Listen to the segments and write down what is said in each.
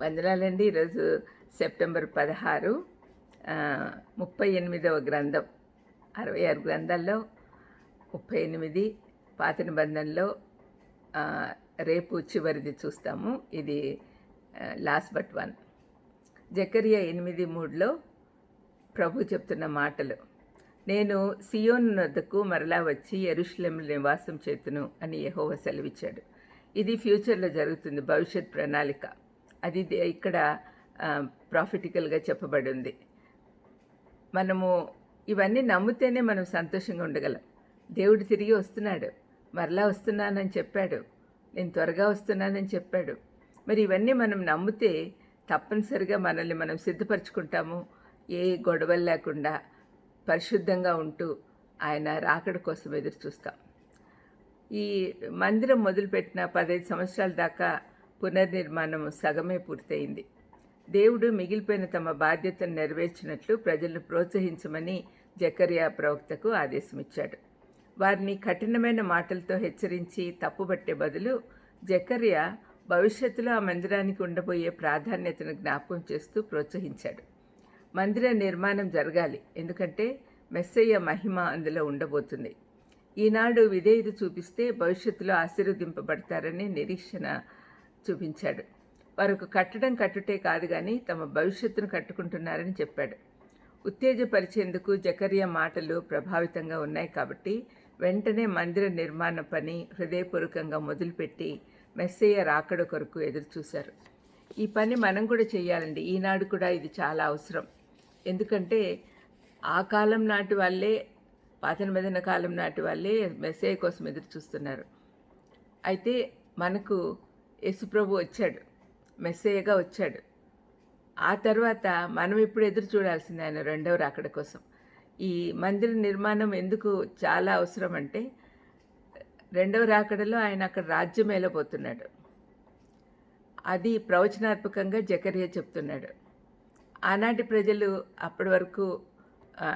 వందనాలండి. ఈరోజు సెప్టెంబర్ పదహారు ముప్పై ఎనిమిదవ గ్రంథం అరవై ఆరు గ్రంథాల్లో ముప్పై ఎనిమిది పాత నిబంధనలో రేపు చివరిది చూస్తాము. ఇది లాస్ట్ బట్ వన్. జకరియా ఎనిమిది మూడులో ప్రభు చెప్తున్న మాటలు నేను సియోన్ వద్దకు మరలా వచ్చి ఎరుషులెం నివాసం చేతును అని యహోవ సెలవిచ్చాడు. ఇది ఫ్యూచర్లో జరుగుతుంది. భవిష్యత్ ప్రణాళిక. అది ఇక్కడ ప్రాఫిటికల్గా చెప్పబడి ఉంది మనము ఇవన్నీ నమ్మితేనే మనం సంతోషంగా ఉండగలం. దేవుడు తిరిగి వస్తున్నాడు. మరలా వస్తున్నానని చెప్పాడు. నేను త్వరగా వస్తున్నానని చెప్పాడు. మరి ఇవన్నీ మనం నమ్మితే తప్పనిసరిగా మనల్ని మనం సిద్ధపరచుకుంటాము. ఏ గొడవలు లేకుండా పరిశుద్ధంగా ఉంటూ ఆయన రాకడ కోసం ఎదురు చూస్తాం. ఈ మందిరం మొదలుపెట్టిన పదహైదు సంవత్సరాల దాకా పునర్నిర్మాణం సగమే పూర్తయింది. దేవుడు మిగిలిపోయిన తమ బాధ్యతను నెరవేర్చినట్లు ప్రజలను ప్రోత్సహించమని జకరియా ప్రవక్తకు ఆదేశమిచ్చాడు. వారిని కఠినమైన మాటలతో హెచ్చరించి తప్పుబట్టే బదులు జకరియా భవిష్యత్తులో ఆ మందిరానికి ఉండబోయే ప్రాధాన్యతను జ్ఞాపకం చేస్తూ ప్రోత్సహించాడు. మందిర నిర్మాణం జరగాలి ఎందుకంటే మెస్సయ్య మహిమ అందులో ఉండబోతుంది. ఈనాడు విధేయత చూపిస్తే భవిష్యత్తులో ఆశీర్వదింపబడతారనే నిరీక్షణ చూపించాడు. వారికి కట్టడం కట్టుటే కాదు కానీ తమ భవిష్యత్తును కట్టుకుంటున్నారని చెప్పాడు. ఉత్తేజపరిచేందుకు జకరియా మాటలు ప్రభావితంగా ఉన్నాయి కాబట్టి వెంటనే మందిర నిర్మాణ పని హృదయపూర్వకంగా మొదలుపెట్టి మెస్సయ్య రాకడ కొరకు ఎదురుచూశారు. ఈ పని మనం కూడా చేయాలండి. ఈనాడు కూడా ఇది చాలా అవసరం. ఎందుకంటే ఆ కాలం నాటి వాళ్ళే పాత కాలం నాటి వాళ్ళే మెస్సయ్య కోసం ఎదురు చూస్తున్నారు అయితే మనకు యేసుప్రభు వచ్చాడు. మెస్సేయగా వచ్చాడు. ఆ తర్వాత మనం ఇప్పుడు ఎదురు చూడాల్సింది ఆయన రెండవ రాకడ కోసం. ఈ మందిర నిర్మాణం ఎందుకు చాలా అవసరం అంటే రెండవ రాకడలో ఆయన అక్కడ రాజ్యం ఏలబోతున్నాడు. అది ప్రవచనాత్మకంగా జకరియా చెప్తున్నాడు. ఆనాటి ప్రజలు అప్పటి వరకు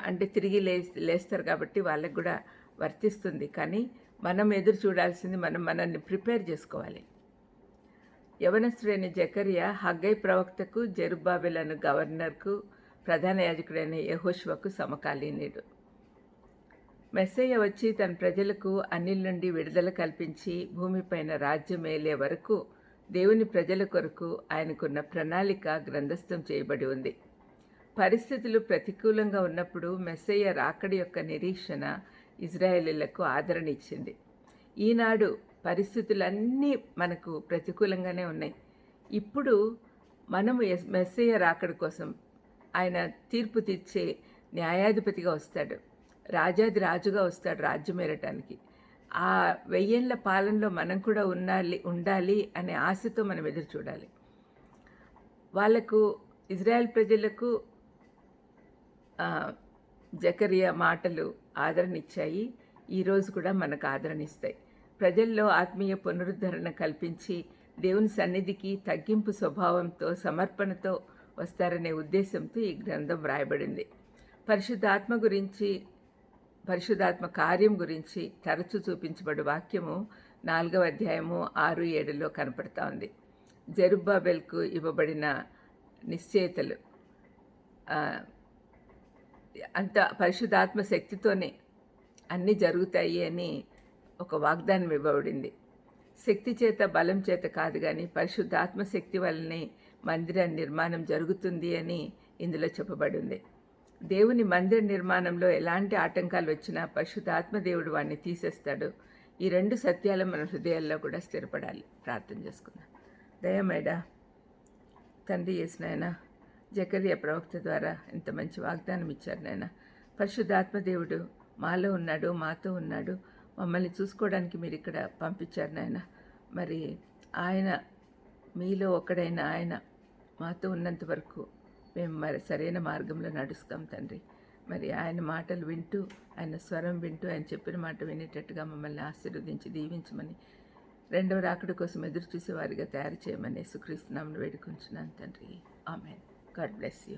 అంటే తిరిగి లే లేస్తారు కాబట్టి వాళ్ళకి కూడా వర్తిస్తుంది. కానీ మనం ఎదురు చూడాల్సింది మనం మనల్ని ప్రిపేర్ చేసుకోవాలి. యవనశ్రేణి జకరియా హగ్గై ప్రవక్తకు జెరుబాబెలను గవర్నర్కు ప్రధాన యాజకుడైన యహోష్వకు సమకాలీనుడు. మెస్సయ్య వచ్చి తన ప్రజలకు అన్నిల నుండి విడుదల కల్పించి భూమిపైన రాజ్యం ఏలే వరకు దేవుని ప్రజల కొరకు ఆయనకున్న ప్రణాళిక గ్రంథస్థం చేయబడి ఉంది. పరిస్థితులు ప్రతికూలంగా ఉన్నప్పుడు మెస్సయ్య రాకడి యొక్క నిరీక్షణ ఇజ్రాయేలీలకు ఆదరణ ఇచ్చింది. ఈనాడు పరిస్థితులన్నీ మనకు ప్రతికూలంగానే ఉన్నాయి. ఇప్పుడు మనము ఎస్- మెస్సయ్య రాకడ కోసం ఆయన తీర్పు తీర్చే న్యాయాధిపతిగా వస్తాడు. రాజాది రాజుగా వస్తాడు రాజ్యం ఏరటానికి. ఆ వెయ్యేళ్ళ పాలనలో మనం కూడా ఉండాలి ఉండాలి అనే ఆశతో మనం ఎదురు చూడాలి. వాళ్ళకు ఇజ్రాయెల్ ప్రజలకు జకరియా మాటలు ఆదరణ ఇచ్చాయి ఈరోజు కూడా మనకు ఆదరణ ఇస్తాయి ప్రజల్లో ఆత్మీయ పునరుద్ధరణ కల్పించి దేవుని సన్నిధికి తగ్గింపు స్వభావంతో సమర్పణతో వస్తారనే ఉద్దేశంతో ఈ గ్రంథం వ్రాయబడింది. పరిశుద్ధాత్మ గురించి పరిశుద్ధాత్మ కార్యం గురించి తరచు చూపించబడి వాక్యము నాలుగవ అధ్యాయము ఆరు ఏడులో కనపడతా ఉంది. జరుబాబెల్కు ఇవ్వబడిన నిశ్చయితలు అంత పరిశుద్ధాత్మ శక్తితోనే అన్నీ జరుగుతాయి అని ఒక వాగ్దానం ఇవ్వబడింది. శక్తి చేత బలం చేత కాదు కానీ పరిశుద్ధాత్మ శక్తి వల్లనే మందిర నిర్మాణం జరుగుతుంది అని ఇందులో చెప్పబడింది. దేవుని మందిర నిర్మాణంలో ఎలాంటి ఆటంకాలు వచ్చినా పరిశుద్ధాత్మ దేవుడు వాడిని తీసేస్తాడు. ఈ రెండు సత్యాలు మన హృదయాల్లో కూడా స్థిరపడాలి. ప్రార్థన చేసుకుందాం. దయమేడా తండ్రి చేసిన ఆయన జకర్య ప్రవక్త ద్వారా ఇంత మంచి వాగ్దానం ఇచ్చారు నాయన. పరిశుద్ధాత్మ దేవుడు మాలో ఉన్నాడు మాతో ఉన్నాడు. మమ్మల్ని చూసుకోవడానికి మీరు ఇక్కడ పంపించారు నాయన. మరి ఆయన మీలో ఒకడైన ఆయన మాతో ఉన్నంత వరకు మేము మరి సరైన మార్గంలో నడుస్తాం తండ్రి. మరి ఆయన మాటలు వింటూ ఆయన స్వరం వింటూ ఆయన చెప్పిన మాట వినేటట్టుగా మమ్మల్ని ఆశీర్వదించి దీవించమని రెండవ రాకడ కోసం ఎదురు చూసేవారిగా తయారు చేయమని సుక్రీస్తున్నామని వేడుకుంటున్నాను తండ్రి. ఆమెన్. God bless you.